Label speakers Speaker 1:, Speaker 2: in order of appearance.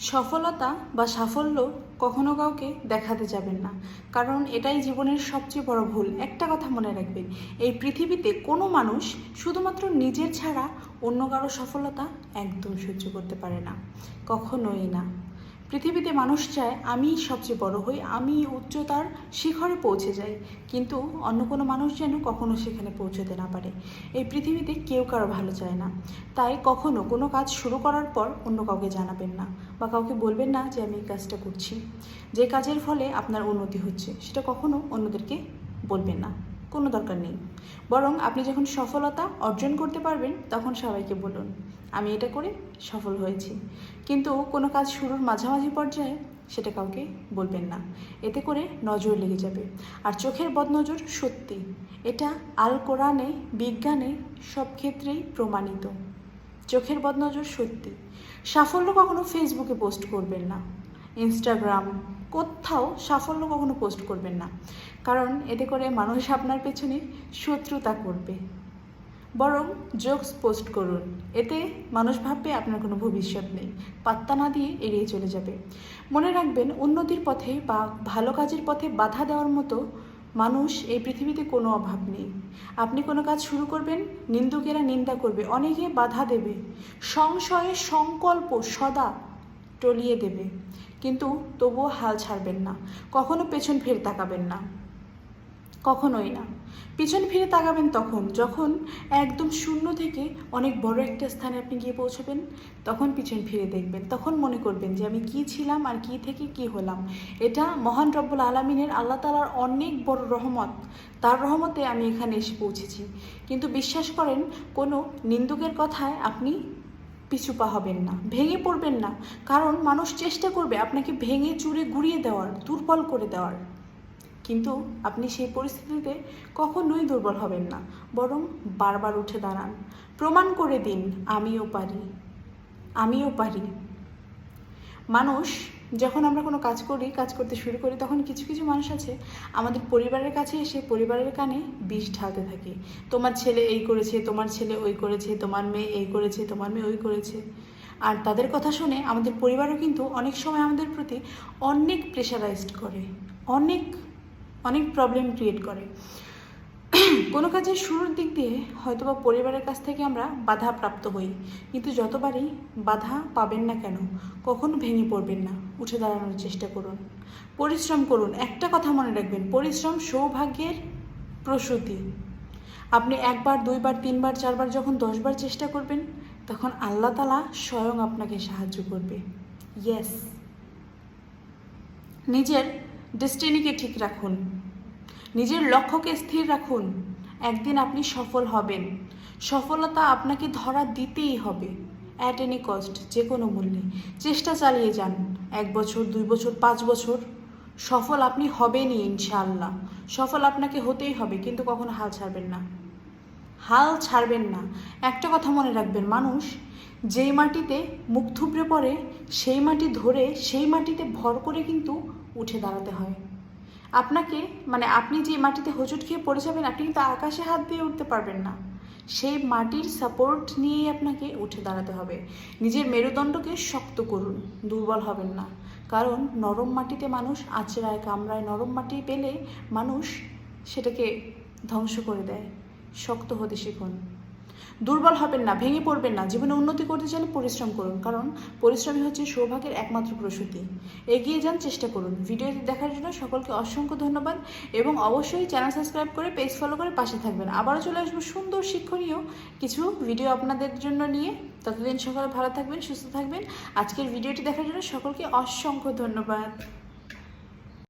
Speaker 1: সফলতা বা সাফল্য কখনো কাউকে দেখাতে যাবেন না। কারণ এটাই জীবনের সবচেয়ে বড় ভুল। একটা কথা মনে রাখবেন, এই পৃথিবীতে কোনো মানুষ শুধুমাত্র নিজের ছাড়া অন্য কারও সফলতা একদম সহ্য করতে পারে না। কখনোই না। পৃথিবীতে মানুষ চায় আমি সবচেয়ে বড় হই, আমি উচ্চতার শিখরে পৌঁছে যাই। কিন্তু অন্য কোনো মানুষ যেন কখনো সেখানে পৌঁছতে না পারে। এই পৃথিবীতে কেউ কারও ভালো চায় না। তাই কখনো কোনো কাজ শুরু করার পর অন্য কাউকে জানাবেন না বা কাউকে বলবেন না যে আমি এই কাজটা করছি। যে কাজের ফলে আপনার উন্নতি হচ্ছে, সেটা কখনো অন্যদেরকে বলবেন না। কোনো দরকার নেই। বরং আপনি যখন সফলতা অর্জন করতে পারবেন, তখন সবাইকে বলুন। আমি এটা করে সফল হয়েছি। কিন্তু কোনো কাজ শুরুর মাঝামাঝি পর্যায়ে সেটা কাউকে বলবেন না। এতে করে নজর লেগে যাবে। আর চোখের বদনজর সত্যি। এটা আল কোরআনে, বিজ্ঞানে সব ক্ষেত্রেই প্রমাণিত। চোখের বদনজর সত্যি। সাফল্য কখনো ফেসবুকে পোস্ট করবেন না। ইনস্টাগ্রাম কোথাও সাফল্য কখনো পোস্ট করবেন না। কারণ এতে করে মানুষ আপনার পেছনে শত্রুতা করবে। বরং জোকস পোস্ট করুন। এতে মানুষ ভাববে আপনার কোনো ভবিষ্যৎ নেই। পাত্তা না দিয়ে এড়িয়ে চলে যাবে। মনে রাখবেন, উন্নতির পথে বা ভালো কাজের পথে বাধা দেওয়ার মতো মানুষ এই পৃথিবীতে কোনো অভাব নেই। আপনি কোনো কাজ শুরু করবেন, নিন্দুকেরা নিন্দা করবে, অনেকে বাধা দেবে, সংশয়ে সংকল্প সদা টলিয়ে দেবে। কিন্তু তবুও হাল ছাড়বেন না। কখনো পেছন ফের তাকাবেন না। কখনোই না। পিছন ফিরে তাকাবেন তখন, যখন একদম শূন্য থেকে অনেক বড় একটা স্থানে আপনি গিয়ে পৌঁছবেন, তখন পিছন ফিরে দেখবেন। তখন মনে করবেন যে আমি কি ছিলাম আর কি থেকে কি হলাম। এটা মহান রব্বুল আলমিনের আল্লাহ তালার অনেক বড় রহমত। তার রহমতে আমি এখানে এসে পৌঁছেছি। কিন্তু বিশ্বাস করেন, কোনো নিন্দুকের কথায় আপনি পিছু পা হবেন না, ভেঙে পড়বেন না। কারণ মানুষ চেষ্টা করবে আপনাকে ভেঙে চুরে গুড়িয়ে দেওয়ার, দুর্বল করে দেওয়ার। কিন্তু আপনি সেই পরিস্থিতিতে কখনোই দুর্বল হবেন না, বরং বারবার উঠে দাঁড়ান। প্রমাণ করে দিন, আমিও পারি। আমিও পারি। মানুষ, যখন আমরা কোনো কাজ করি, কাজ করতে শুরু করি, তখন কিছু কিছু মানুষ আছে, আমাদের পরিবারের কাছে এসে পরিবারের কানে বিষ ঢালতে থাকে। তোমার ছেলে এই করেছে, তোমার ছেলে ওই করেছে, তোমার মেয়ে এই করেছে, তোমার মেয়ে ওই করেছে। আর তাদের কথা শুনে আমাদের পরিবারও কিন্তু অনেক সময় আমাদের প্রতি অনেক প্রেশারাইজড করে। অনেক অনেক প্রবলেম ক্রিয়েট করে। কোনো কাজের শুরুর দিক দিয়ে হয়তোবা পরিবারের কাছ থেকে আমরা বাধা প্রাপ্ত হই, কিন্তু যতবারই বাধা পাবেন না কেন, কখনো ভেঙে পড়বেন না। উঠে দাঁড়ানোর চেষ্টা করুন। পরিশ্রম করুন। একটা কথা মনে রাখবেন, পরিশ্রম সৌভাগ্যের প্রসূতি। আপনি একবার, দুইবার, তিনবার, চারবার, যখন দশবার চেষ্টা করবেন, তখন আল্লাহ তালা স্বয়ং আপনাকে সাহায্য করবে। ইয়েস নিজের ডেস্টিনিকে ঠিক রাখুন। নিজের লক্ষ্যকে স্থির রাখুন। একদিন আপনি সফল হবেন। সফলতা আপনাকে ধরা দিতেই হবে। অ্যাট এনি কস্ট যে কোনো মূল্যে। চেষ্টা চালিয়ে যান। এক বছর, দুই বছর, পাঁচ বছর। সফল আপনি হবেনই, ইনশাআল্লাহ। সফল আপনাকে হতেই হবে, কিন্তু কখনো হাল ছাড়বেন না। হাল ছাড়বেন না। একটা কথা মনে রাখবেন, মানুষ যেই মাটিতে মুখ থুবড়ে পড়ে, সেই মাটি ধরে, সেই মাটিতে ভর করে কিন্তু উঠে দাঁড়াতে হয়। আপনাকে মানে আপনি যে মাটিতে হোঁচট খেয়ে পড়ে যাবেন, আপনি কিন্তু আকাশে হাত দিয়ে উঠতে পারবেন না। সেই মাটির সাপোর্ট নিয়েই আপনাকে উঠে দাঁড়াতে হবে। নিজের মেরুদণ্ডকে শক্ত করুন, দুর্বল হবেন না। কারণ নরম মাটিতে মানুষ আঁচড়ায়, কামড়ায়, নরম মাটি পেলে মানুষ সেটাকে ধ্বংস করে দেয়। শক্ত হতে শিখুন। দুর্বল হবেন না, ভেঙে পড়বেন না, জীবনে উন্নতি করতে চাইলে পরিশ্রম করুন, কারণ পরিশ্রমই হচ্ছে সৌভাগ্যের একমাত্র প্রসূতি। এগিয়ে যান, চেষ্টা করুন। ভিডিওটি দেখার জন্য সকলকে অসংখ্য ধন্যবাদ এবং অবশ্যই চ্যানেল সাবস্ক্রাইব করে পেজ ফলো করে পাশে থাকবেন। আবারও চলে আসব সুন্দর শিক্ষণীয় কিছু ভিডিও আপনাদের জন্য নিয়ে। ততদিন সকলে ভালো থাকবেন, সুস্থ থাকবেন। আজকের ভিডিওটি দেখার জন্য সকলকে অসংখ্য ধন্যবাদ।